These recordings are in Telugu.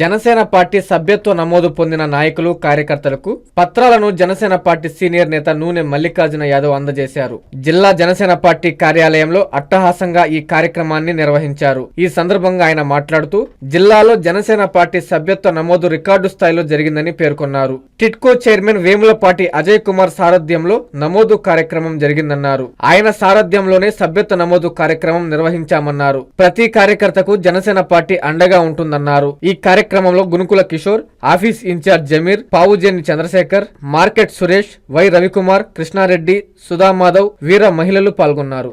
జనసేన పార్టీ సభ్యత్వ నమోదు పొందిన నాయకులు కార్యకర్తలకు పత్రాలను జనసేన పార్టీ సీనియర్ నేత నూనె మల్లికార్జున యాదవ్ అందజేశారు. జిల్లా జనసేన పార్టీ కార్యాలయంలో అట్టహాసంగా ఈ కార్యక్రమాన్ని నిర్వహించారు. ఈ సందర్భంగా ఆయన మాట్లాడుతూ జిల్లాలో జనసేన పార్టీ సభ్యత్వ నమోదు రికార్డు స్థాయిలో జరిగిందని పేర్కొన్నారు. టిట్కో చైర్మన్ వేములపాటి అజయ్ కుమార్ సారథ్యంలో నమోదు కార్యక్రమం జరిగిందన్నారు. ఆయన సారథ్యంలోనే సభ్యత్వ నమోదు కార్యక్రమం నిర్వహించామన్నారు. ప్రతి కార్యకర్తకు జనసేన పార్టీ అండగా ఉంటుందన్నారు. ఈ కార్యక్రమంలో Gunukula Kishore office in charge Zameer Pavujeni Chandrasekhar market Suresh Y Ravikumar Krishnareddy Sudhamadhav Veera మహిళలు పాల్గొన్నారు.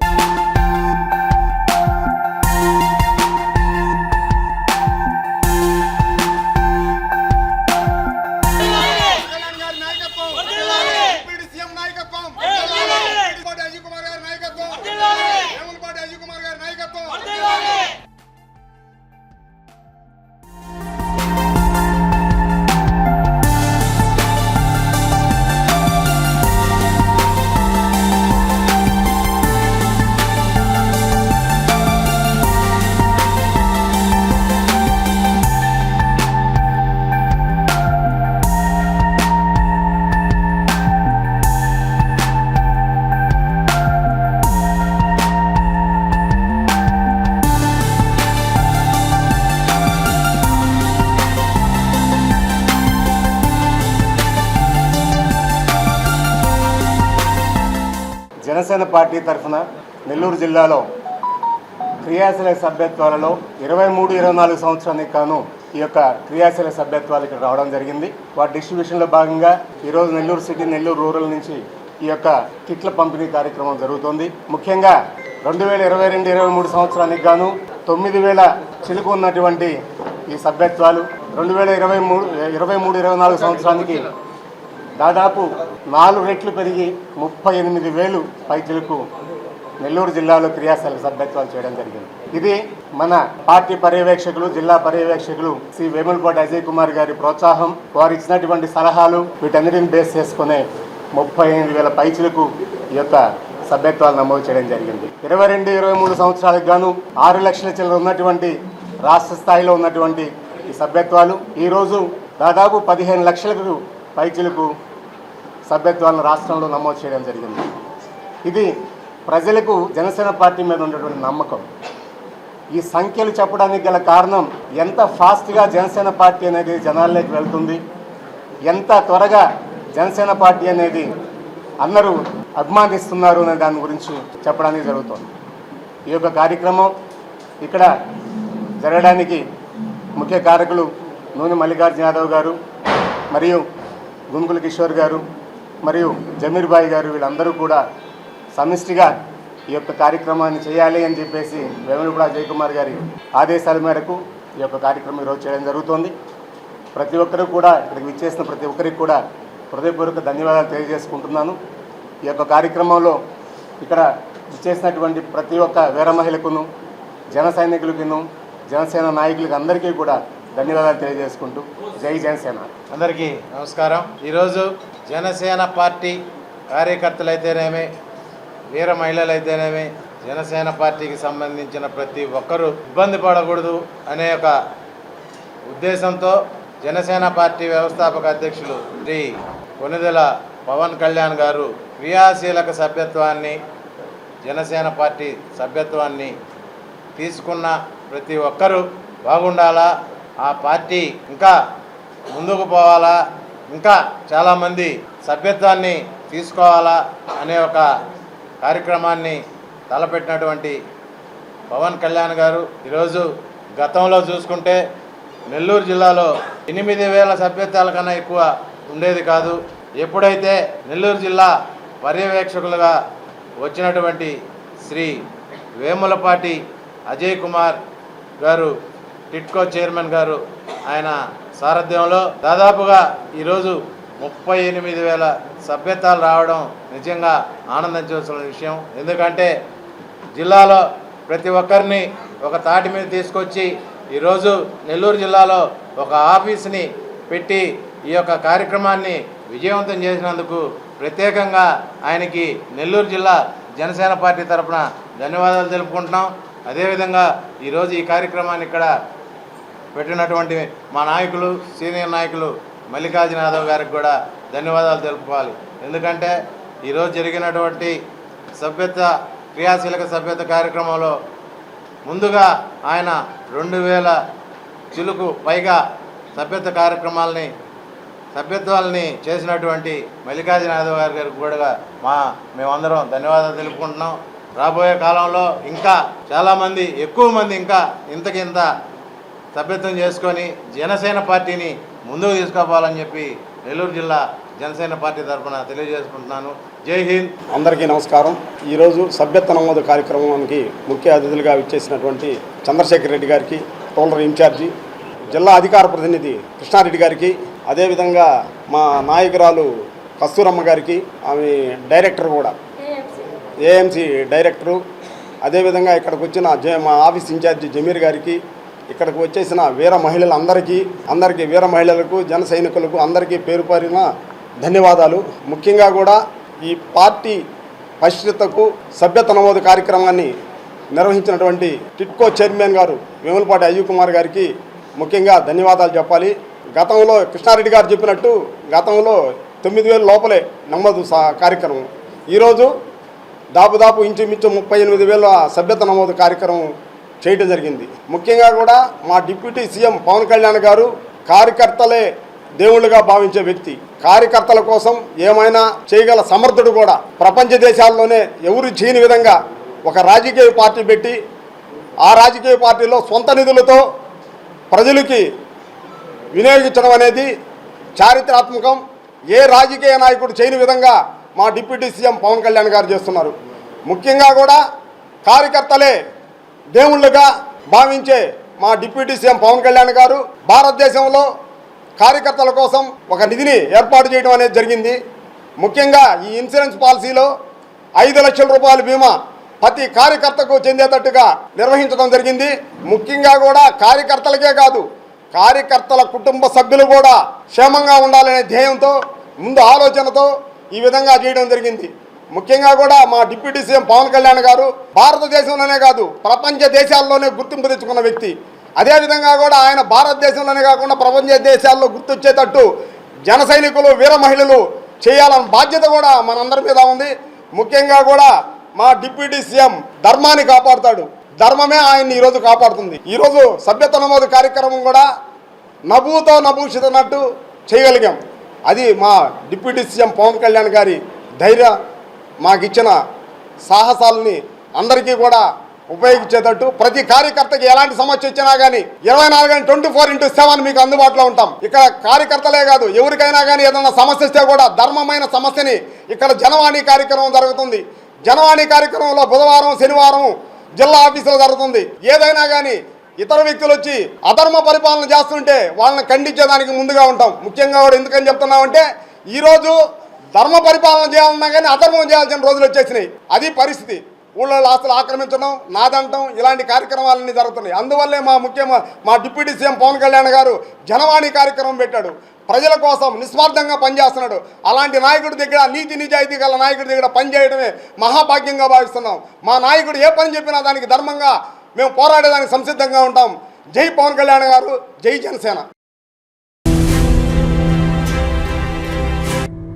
జనసేన పార్టీ తరఫున నెల్లూరు జిల్లాలో క్రియాశీల సభ్యత్వాలలో ఇరవై మూడు ఇరవై నాలుగు సంవత్సరానికి కాను ఈ యొక్క క్రియాశీల సభ్యత్వాలు ఇక్కడ రావడం జరిగింది. వాటి డిస్ట్రిబ్యూషన్లో భాగంగా ఈరోజు నెల్లూరు సిటీ నెల్లూరు రూరల్ నుంచి ఈ యొక్క కిట్ల పంపిణీ కార్యక్రమం జరుగుతోంది. ముఖ్యంగా రెండు వేల ఇరవై రెండు ఇరవై మూడు సంవత్సరానికి గాను తొమ్మిది వేల చిలుకు ఉన్నటువంటి ఈ సభ్యత్వాలు రెండు వేల ఇరవై మూడు ఇరవై మూడు ఇరవై నాలుగు సంవత్సరానికి దాదాపు నాలుగు రెట్లు పెరిగి ముప్పై ఎనిమిది వేలు పైచులకు నెల్లూరు జిల్లాలో క్రియాశాల సభ్యత్వాలు చేయడం జరిగింది. ఇది మన పార్టీ పర్యవేక్షకులు జిల్లా పర్యవేక్షకులు శ్రీ వేములపాటి అజయ్ కుమార్ గారి ప్రోత్సాహం. వారు ఇచ్చినటువంటి సలహాలు వీటన్నిటిని బేస్ చేసుకునే ముప్పై ఎనిమిది వేల పైచులకు ఈ యొక్క సభ్యత్వాలు నమోదు చేయడం జరిగింది. ఇరవై రెండు ఇరవై మూడు సంవత్సరాలకు గాను ఆరు లక్షల చిల్లర ఉన్నటువంటి రాష్ట్ర స్థాయిలో ఉన్నటువంటి ఈ సభ్యత్వాలు. ఈరోజు దాదాపు పదిహేను లక్షలకు పైచులకు సభ్యత్వాలను రాష్ట్రంలో నమోదు చేయడం జరిగింది. ఇది ప్రజలకు జనసేన పార్టీ మీద ఉన్నటువంటి నమ్మకం. ఈ సంఖ్యలు చెప్పడానికి గల కారణం ఎంత ఫాస్ట్గా జనసేన పార్టీ అనేది జనాల్లోకి వెళ్తుంది ఎంత త్వరగా జనసేన పార్టీ అనేది అందరూ అభిమానిస్తున్నారు అనే దాని గురించి చెప్పడానికి జరుగుతుంది. ఈ యొక్క కార్యక్రమం ఇక్కడ జరగడానికి ముఖ్య కారకులు నూనె మల్లికార్జున యాదవ్ గారు మరియు గుంగుల కిషోర్ గారు మరియు జమీర్ బాయ్ గారు వీళ్ళందరూ కూడా సమిష్టిగా ఈ యొక్క కార్యక్రమాన్ని చేయాలి అని చెప్పేసి వేములపూడ అజయ్ గారి ఆదేశాల మేరకు ఈ యొక్క కార్యక్రమం ఈరోజు చేయడం జరుగుతోంది. ప్రతి ఒక్కరూ కూడా ఇక్కడికి విచ్చేసిన ప్రతి ఒక్కరికి కూడా హృదయపూర్వక ధన్యవాదాలు తెలియజేసుకుంటున్నాను. ఈ యొక్క కార్యక్రమంలో ఇక్కడ విచ్చేసినటువంటి ప్రతి ఒక్క వీర మహిళకును జన సైనికులకును జనసేన నాయకులకు అందరికీ కూడా ధన్యవాదాలు తెలియజేసుకుంటూ జై జనసేన. అందరికీ నమస్కారం. ఈరోజు జనసేన పార్టీ కార్యకర్తలు అయితేనేమి వీర మహిళలు అయితేనేమి జనసేన పార్టీకి సంబంధించిన ప్రతి ఒక్కరూ ఇబ్బంది పడకూడదు అనే ఒక ఉద్దేశంతో జనసేన పార్టీ వ్యవస్థాపక అధ్యక్షులు శ్రీ కొనిదెల పవన్ కళ్యాణ్ గారు క్రియాశీలక సభ్యత్వాన్ని జనసేన పార్టీ సభ్యత్వాన్ని తీసుకున్న ప్రతి ఒక్కరూ బాగుండాలా? ఆ పార్టీ ఇంకా ముందుకు పోవాలా? ఇంకా చాలామంది సభ్యత్వాన్ని తీసుకోవాలా అనే ఒక కార్యక్రమాన్ని తలపెట్టినటువంటి పవన్ కళ్యాణ్ గారు ఈరోజు గతంలో చూసుకుంటే నెల్లూరు జిల్లాలో ఎనిమిది వేల సభ్యత్వాల కన్నా ఎక్కువ ఉండేది కాదు. ఎప్పుడైతే నెల్లూరు జిల్లా పర్యవేక్షకులుగా వచ్చినటువంటి శ్రీ వేములపాటి అజయ్ కుమార్ గారు టిట్కో చైర్మన్ గారు ఆయన సారథ్యంలో దాదాపుగా ఈరోజు ముప్పై ఎనిమిది వేల సభ్యత్వాలు రావడం నిజంగా ఆనందించవలసిన విషయం. ఎందుకంటే జిల్లాలో ప్రతి ఒక్కరిని ఒక తాటి మీద తీసుకొచ్చి ఈరోజు నెల్లూరు జిల్లాలో ఒక ఆఫీస్ని పెట్టి ఈ యొక్క కార్యక్రమాన్ని విజయవంతం చేసినందుకు ప్రత్యేకంగా ఆయనకి నెల్లూరు జిల్లా జనసేన పార్టీ తరపున ధన్యవాదాలు తెలుపుకుంటున్నాం. అదేవిధంగా ఈరోజు ఈ కార్యక్రమాన్ని ఇక్కడ పెట్టినటువంటి మా నాయకులు సీనియర్ నాయకులు మల్లికార్జున యాదవ్ గారికి కూడా ధన్యవాదాలు తెలుపుకోవాలి. ఎందుకంటే ఈరోజు జరిగినటువంటి సభ్యత క్రియాశీలక సభ్యత కార్యక్రమంలో ముందుగా ఆయన రెండు వేల చిలుకు పైగా సభ్యత కార్యక్రమాలని సభ్యత్వాలని చేసినటువంటి మల్లికార్జున యాదవ్ గారి గారికి కూడా మా మేమందరం ధన్యవాదాలు తెలుపుకుంటున్నాం. రాబోయే కాలంలో ఇంకా చాలామంది ఎక్కువ మంది ఇంకా ఇంతకింత సభ్యత్వం చేసుకొని జనసేన పార్టీని ముందుకు తీసుకుపోవాలని చెప్పి నెల్లూరు జిల్లా జనసేన పార్టీ తరఫున తెలియజేసుకుంటున్నాను. జై హింద్. అందరికీ నమస్కారం. ఈరోజు సభ్యత్వ నమోదు కార్యక్రమానికి ముఖ్య అతిథులుగా విచ్చేసినటువంటి చంద్రశేఖర్ రెడ్డి గారికి టోలర్ ఇన్ఛార్జి జిల్లా అధికార ప్రతినిధి కృష్ణారెడ్డి గారికి అదేవిధంగా మా నాయకురాలు కస్తూరమ్మ గారికి ఆమె డైరెక్టర్ కూడా. AMC director. అదేవిధంగా ఇక్కడికి వచ్చిన జే మా ఆఫీస్ ఇన్ఛార్జి జమీర్ గారికి ఇక్కడికి వచ్చేసిన వీర మహిళలందరికీ అందరికీ వీర మహిళలకు జన సైనికులకు అందరికీ పేరుపారిన ధన్యవాదాలు. ముఖ్యంగా కూడా ఈ పార్టీ పరిశుద్ధతకు సభ్యత నమోదు కార్యక్రమాన్ని నిర్వహించినటువంటి టిట్కో చైర్మన్ గారు వేములపాటి అయ్యూ కుమార్ గారికి ముఖ్యంగా ధన్యవాదాలు చెప్పాలి. గతంలో కృష్ణారెడ్డి గారు చెప్పినట్టు గతంలో తొమ్మిది వేల లోపలే నమోదు కార్యక్రమం. ఈరోజు దాపుదాపు ఇంచుమించు ముప్పై ఎనిమిది వేల సభ్యత నమోదు కార్యక్రమం చేయడం జరిగింది. ముఖ్యంగా కూడా మా డిప్యూటీ సీఎం పవన్ కళ్యాణ్ గారు కార్యకర్తలే దేవుళ్ళుగా భావించే వ్యక్తి. కార్యకర్తల కోసం ఏమైనా చేయగల సమర్థుడు కూడా ప్రపంచ దేశాల్లోనే ఎవరు చేయని విధంగా ఒక రాజకీయ పార్టీ పెట్టి ఆ రాజకీయ పార్టీలో సొంత నిధులతో ప్రజలకి వినియోగించడం అనేది చారిత్రాత్మకం. ఏ రాజకీయ నాయకుడు చేయని విధంగా మా డిప్యూటీ సీఎం పవన్ కళ్యాణ్ గారు చేస్తున్నారు. ముఖ్యంగా కూడా కార్యకర్తలే దేవుళ్ళుగా భావించే మా డిప్యూటీ సీఎం పవన్ కళ్యాణ్ గారు భారతదేశంలో కార్యకర్తల కోసం ఒక నిధిని ఏర్పాటు చేయడం అనేది జరిగింది. ముఖ్యంగా ఈ ఇన్సూరెన్స్ పాలసీలో ఐదు లక్షల రూపాయల బీమా ప్రతి కార్యకర్తకు చెందేటట్టుగా నిర్వహించడం జరిగింది. ముఖ్యంగా కూడా కార్యకర్తలకే కాదు కార్యకర్తల కుటుంబ సభ్యులు కూడా క్షేమంగా ఉండాలనే ధ్యేయంతో ముందు ఆలోచనతో ఈ విధంగా చేయడం జరిగింది. ముఖ్యంగా కూడా మా డిప్యూటీ సీఎం పవన్ కళ్యాణ్ గారు భారతదేశంలోనే కాదు ప్రపంచ దేశాల్లోనే గుర్తింపు తెచ్చుకున్న వ్యక్తి. అదేవిధంగా కూడా ఆయన భారతదేశంలోనే కాకుండా ప్రపంచ దేశాల్లో గుర్తొచ్చేటట్టు జన సైనికులు వీర మహిళలు చేయాలన్న బాధ్యత కూడా మనందరి మీద ఉంది. ముఖ్యంగా కూడా మా డిప్యూటీ సీఎం ధర్మాన్ని కాపాడుతాడు. ధర్మమే ఆయన్ని ఈరోజు కాపాడుతుంది. ఈరోజు సభ్యత నమోదు కార్యక్రమం కూడా నభూతో నభూషితనట్టు చేయగలిగాం. అది మా డిప్యూటీ సీఎం పవన్ కళ్యాణ్ గారి ధైర్య మాకు ఇచ్చిన సాహసాలని అందరికీ కూడా ఉపయోగించేటట్టు ప్రతి కార్యకర్తకి ఎలాంటి సమస్య వచ్చినా కానీ ఇరవై నాలుగు గంటలు ట్వంటీ ఫోర్ ఇంటూ సెవెన్ మీకు అందుబాటులో ఉంటాం. ఇక్కడ కార్యకర్తలే కాదు ఎవరికైనా కానీ ఏదైనా సమస్య వస్తే కూడా ధర్మమైన సమస్యని ఇక్కడ జనవాణి కార్యక్రమం జరుగుతుంది. జనవాణి కార్యక్రమంలో బుధవారం శనివారం జిల్లా ఆఫీసులో జరుగుతుంది. ఏదైనా కానీ ఇతర వ్యక్తులు వచ్చి అధర్మ పరిపాలన చేస్తుంటే వాళ్ళని ఖండించేదానికి ముందుగా ఉంటాం. ముఖ్యంగా కూడా ఎందుకని చెప్తున్నామంటే ఈరోజు ధర్మ పరిపాలన చేయాలన్నా కానీ అధర్మం చేయాల్సిన రోజులు వచ్చేసినాయి. అది పరిస్థితి. ఊళ్ళో ఆస్తులు ఆక్రమించడం నాదంటం ఇలాంటి కార్యక్రమాలన్నీ జరుగుతున్నాయి. అందువల్లే మా ముఖ్య మా డిప్యూటీ సీఎం పవన్ కళ్యాణ్ గారు జనవాణి కార్యక్రమం పెట్టాడు. ప్రజల కోసం నిస్వార్థంగా పనిచేస్తున్నాడు. అలాంటి నాయకుడి దగ్గర నీతి నిజాయితీ గల నాయకుడి దగ్గర పనిచేయడమే మహాభాగ్యంగా భావిస్తున్నాం. మా నాయకుడు ఏ పని చెప్పినా దానికి ధర్మంగా మేము పోరాడేదానికి సంసిద్ధంగా ఉంటాం. జై పవన్ కళ్యాణ్ గారు జై జనసేన.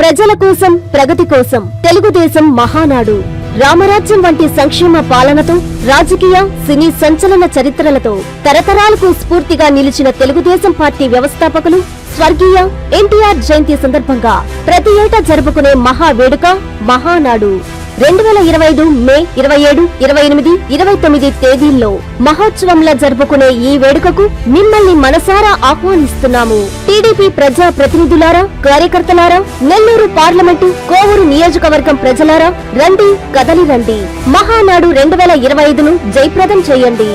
ప్రజల కోసం ప్రగతి కోసం తెలుగుదేశం మహానాడు. రామరాజ్యం వంటి సంక్షేమ పాలనతో రాజకీయ సినీ సంచలన చరిత్రలతో తరతరాలకు స్ఫూర్తిగా నిలిచిన తెలుగుదేశం పార్టీ వ్యవస్థాపకులు స్వర్గీయ ఎన్టీఆర్ జయంతి సందర్భంగా ప్రతి ఏటా జరుపుకునే మహా వేడుక మహానాడు. రెండు వేల ఇరవై ఐదు మే ఇరవై ఏడు ఇరవై ఎనిమిది ఇరవై తొమ్మిది తేదీల్లో మహోత్సవంలా జరుపుకునే ఈ వేడుకకు మిమ్మల్ని మనసారా ఆహ్వానిస్తున్నాము. టీడీపీ ప్రజా ప్రతినిధులారా కార్యకర్తలారా నెల్లూరు పార్లమెంటు కోవూరు నియోజకవర్గం ప్రజలారా రండి కదలి రండి. మహానాడు రెండు వేల ఇరవై ఐదును జయప్రదం చేయండి.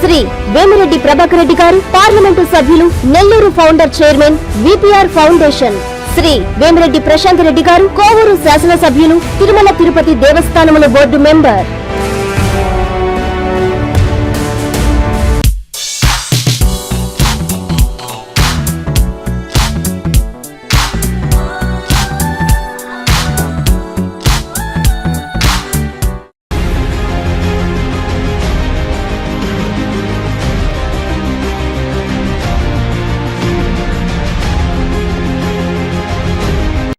శ్రీ వేమిరెడ్డి ప్రభాకర్ రెడ్డి గారు పార్లమెంటు సభ్యులు Nellore founder chairman VPR foundation. Sri Vemireddy Prashanth Reddy garu Kovur శాసనసభ్యులు తిరుమల తిరుపతి దేవస్థానముల బోర్డు మెంబర్.